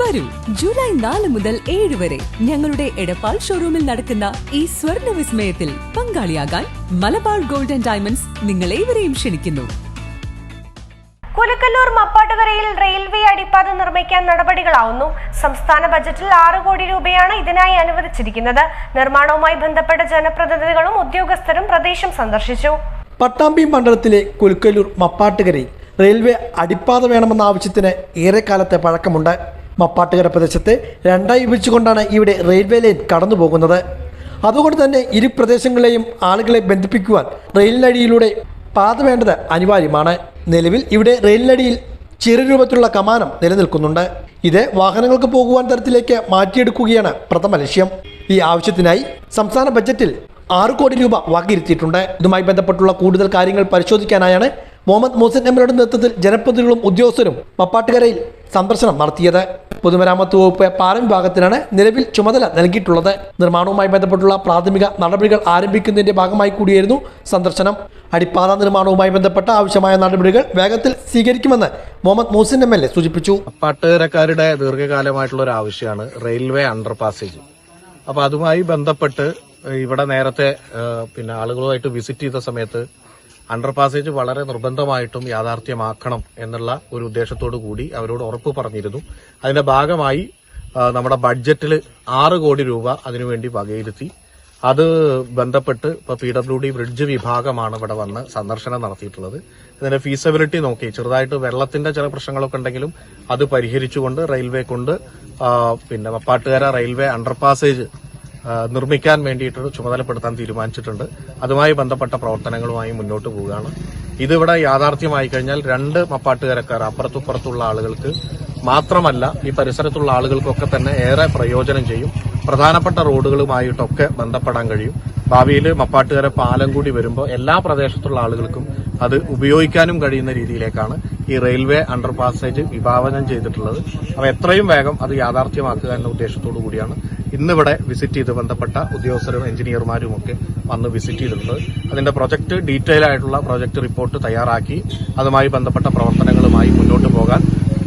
വരൂ. ജൂലൈ നാല് മുതൽ ഏഴ് വരെ ഞങ്ങളുടെ എടപ്പാൾ ഷോറൂമിൽ നടക്കുന്ന ഈ സ്വർണ വിസ്മയത്തിൽ പങ്കാളിയാകാൻ മലബാർ ഗോൾഡൻ ആൻഡ് ഡയമണ്ട്സ് നിങ്ങളേവരെയും ക്ഷണിക്കുന്നു. കുലക്കല്ലൂർ മപ്പാട്ടുകരയിൽ റെയിൽവേ അടിപ്പാത നിർമ്മിക്കാൻ നടപടികളാവുന്നു. സംസ്ഥാന ബജറ്റിൽ ആറ് കോടി രൂപയാണ് ഇതിനായി അനുവദിച്ചിരിക്കുന്നത്. നിർമ്മാണവുമായി ബന്ധപ്പെട്ട ജനപ്രതിനിധികളും ഉദ്യോഗസ്ഥരും പ്രദേശം സന്ദർശിച്ചു. പട്ടാമ്പി മണ്ഡലത്തിലെ കുലുക്കല്ലൂർ മപ്പാട്ടുകരയിൽ റെയിൽവേ അടിപ്പാത വേണമെന്ന ആവശ്യത്തിന് ഏറെക്കാലത്തെ പഴക്കമുണ്ട്. മപ്പാട്ടുകര പ്രദേശത്തെ രണ്ടായി വിഭജിച്ചുകൊണ്ടാണ് ഇവിടെ റെയിൽവേ ലൈൻ കടന്നു പോകുന്നത്. അതുകൊണ്ട് തന്നെ ഇരു പ്രദേശങ്ങളെയും ആളുകളെ ബന്ധിപ്പിക്കുവാൻ റെയിലിനടിയിലൂടെ പാത വേണ്ടത് അനിവാര്യമാണ്. നിലവിൽ ഇവിടെ റെയിലിനടിയിൽ ചെറുരൂപത്തിലുള്ള കമാനം നിലനിൽക്കുന്നുണ്ട്. ഇത് വാഹനങ്ങൾക്ക് പോകുവാൻ തരത്തിലേക്ക് മാറ്റിയെടുക്കുകയാണ് പ്രഥമ ലക്ഷ്യം. ഈ ആവശ്യത്തിനായി സംസ്ഥാന ബജറ്റിൽ ആറ് കോടി രൂപ വകയിരുത്തിയിട്ടുണ്ട്. ഇതുമായി ബന്ധപ്പെട്ടുള്ള കൂടുതൽ കാര്യങ്ങൾ പരിശോധിക്കാനായാണ് മുഹമ്മദ് മൂസൻ എംഎൽഎയുടെ നേതൃത്വത്തിൽ ജനപ്രതിനിധികളും ഉദ്യോഗസ്ഥരും പപ്പാട്ടുകരയിൽ സന്ദർശനം നടത്തിയത്. പൊതുമരാമത്ത് വകുപ്പ് പാലം വിഭാഗത്തിനാണ് നിലവിൽ ചുമതല നൽകിയിട്ടുള്ളത്. നിർമ്മാണവുമായി ബന്ധപ്പെട്ടുള്ള പ്രാഥമിക നടപടികൾ ആരംഭിക്കുന്നതിന്റെ ഭാഗമായി കൂടിയായിരുന്നു സന്ദർശനം. അടിപ്പാത നിർമ്മാണവുമായി ബന്ധപ്പെട്ട ആവശ്യമായ നടപടികൾ വേഗത്തിൽ സ്വീകരിക്കുമെന്ന് Muhammad Muhsin M L A സൂചിപ്പിച്ചു. പട്ടുകരക്കാരുടെ ദീർഘകാലമായിട്ടുള്ള ഒരു ആവശ്യമാണ് റെയിൽവേ അണ്ടർ പാസേജ് അപ്പൊ അതുമായി ബന്ധപ്പെട്ട് ഇവിടെ നേരത്തെ പിന്നെ ആളുകളുമായിട്ട് വിസിറ്റ് ചെയ്ത സമയത്ത് അണ്ടർ പാസേജ് വളരെ നിർബന്ധമായിട്ടും യാഥാർത്ഥ്യമാക്കണം എന്നുള്ള ഒരു ഉദ്ദേശത്തോടു കൂടി അവരോട് ഉറപ്പ് പറഞ്ഞിരുന്നു. അതിന്റെ ഭാഗമായി നമ്മുടെ ബഡ്ജറ്റിൽ ആറ് കോടി രൂപ അതിനുവേണ്ടി വകയിരുത്തി. അത് ബന്ധപ്പെട്ട് ഇപ്പോൾ പി ഡബ്ല്യു ഡി ബ്രിഡ്ജ് വിഭാഗമാണ് ഇവിടെ വന്ന് സന്ദർശനം നടത്തിയിട്ടുള്ളത്. ഇതിന്റെ ഫീസബിലിറ്റി നോക്കി ചെറുതായിട്ട് വെള്ളത്തിന്റെ ചില പ്രശ്നങ്ങളൊക്കെ ഉണ്ടെങ്കിലും അത് പരിഹരിച്ചുകൊണ്ട് റെയിൽവേ കൊണ്ട് പിന്നെ മപ്പാട്ടുകര റെയിൽവേ അണ്ടർ പാസേജ് നിർമ്മിക്കാൻ വേണ്ടിയിട്ട് ചുമതലപ്പെടുത്താൻ തീരുമാനിച്ചിട്ടുണ്ട്. അതുമായി ബന്ധപ്പെട്ട പ്രവർത്തനങ്ങളുമായി മുന്നോട്ട് പോവുകയാണ്. ഇതിവിടെ യാഥാർത്ഥ്യമായി കഴിഞ്ഞാൽ രണ്ട് മപ്പാട്ടുകരക്കാർ അപ്പുറത്തുപ്പുറത്തുള്ള ആളുകൾക്ക് മാത്രമല്ല ഈ പരിസരത്തുള്ള ആളുകൾക്കൊക്കെ തന്നെ ഏറെ പ്രയോജനം ചെയ്യും. പ്രധാനപ്പെട്ട റോഡുകളുമായിട്ടൊക്കെ ബന്ധപ്പെടാൻ കഴിയും. ഭാവിയിൽ മപ്പാട്ടുകര പാലം കൂടി വരുമ്പോൾ എല്ലാ പ്രദേശത്തുള്ള ആളുകൾക്കും അത് ഉപയോഗിക്കാനും കഴിയുന്ന രീതിയിലേക്കാണ് ഈ റെയിൽവേ അണ്ടർ പാസേജ് വിഭാവനം ചെയ്തിട്ടുള്ളത്. അപ്പോൾ എത്രയും വേഗം അത് യാഥാർത്ഥ്യമാക്കുക എന്ന ഉദ്ദേശത്തോടു കൂടിയാണ് ഇന്നിവിടെ വിസിറ്റ് ചെയ്ത് ബന്ധപ്പെട്ട ഉദ്യോഗസ്ഥരും എഞ്ചിനീയർമാരും ഒക്കെ വന്ന് വിസിറ്റ് ചെയ്തിട്ടുണ്ട്. അതിന്റെ പ്രൊജക്ട് ഡീറ്റെയിൽ ആയിട്ടുള്ള പ്രൊജക്ട് റിപ്പോർട്ട് തയ്യാറാക്കി അതുമായി ബന്ധപ്പെട്ട പ്രവർത്തനങ്ങളുമായി മുന്നോട്ട് പോകാൻ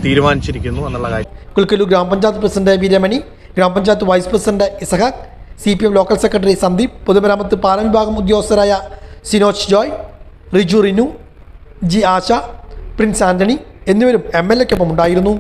തീരുമാനിച്ചിരിക്കുന്നു എന്നുള്ള കാര്യം. കുൽക്കലു ഗ്രാമപഞ്ചായത്ത് പ്രസിഡന്റ് വി രമണി ഗ്രാമപഞ്ചായത്ത് vice president Isahaq C P M local secretary Sandeep പൊതുമരാമത്ത് പാലം വിഭാഗം ഉദ്യോഗസ്ഥരായ സിനോജ് ജോയ് റിജു റിനു ജി ആശ പ്രിൻസ് ആന്റണി എന്നിവരും എം എൽ എക്കൊപ്പം ഉണ്ടായിരുന്നു.